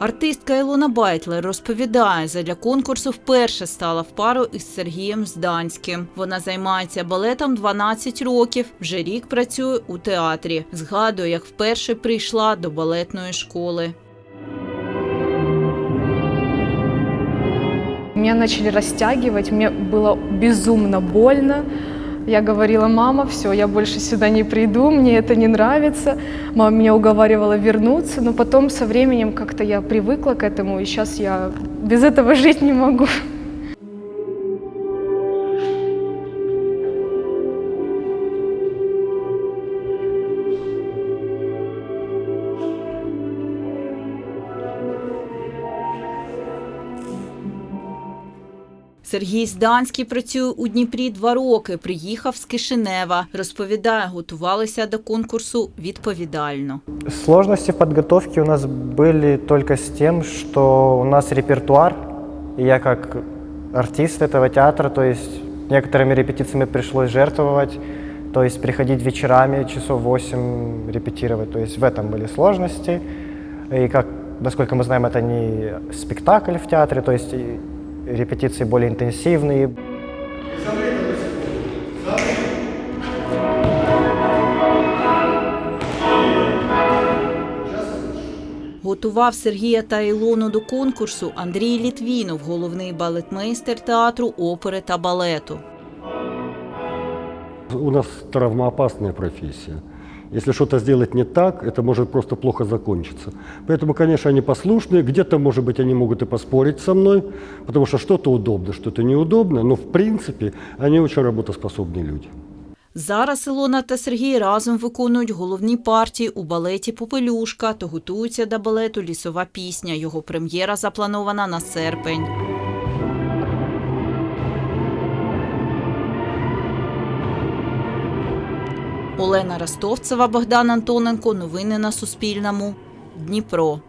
Артистка Ілона Байтлер розповідає, задля конкурсу вперше стала в пару із Сергієм Зданським. Вона займається балетом 12 років, вже рік працює у театрі. Згадує, як вперше прийшла до балетної школи. Меня начали растягивать, мне было безумно больно. Я говорила, мама, все, я больше сюда не приду, мне это не нравится. Мама меня уговаривала вернуться, но потом со временем как-то я привыкла к этому, и сейчас я без этого жить не могу. Сергій Зданський працює у Дніпрі два роки. Приїхав з Кишинева. Розповідає, готувалися до конкурсу відповідально. Сложности в подготовке у нас были только с тем, что у нас репертуар, и я как артист этого театра, то есть некоторыми репетициями пришлось жертвовать, то есть приходить вечерами часов 8 репетировать, то есть в этом были сложности. И как, насколько мы знаем, это не спектакль в театре, то есть и репетиции более интенсивные, Готував Сергія та Ілону до конкурсу Андрій Літвінов, головний балетмейстер театру опери та балету. У нас травмоопасная профессия. Если что-то сделать не так, это может просто плохо закончиться. Поэтому, конечно, они послушные. Где-то, может быть, они могут и поспорить со мной, потому что что-то удобно, что-то неудобно. Но, в принципе, они очень работоспособные люди. Зараз Ілона та Сергій разом виконують головні партії у балеті Попелюшка та готуються до балету Лісова пісня. Його прем'єра запланована на серпень. Олена Ростовцева, Богдан Антоненко. Новини на Суспільному. Дніпро.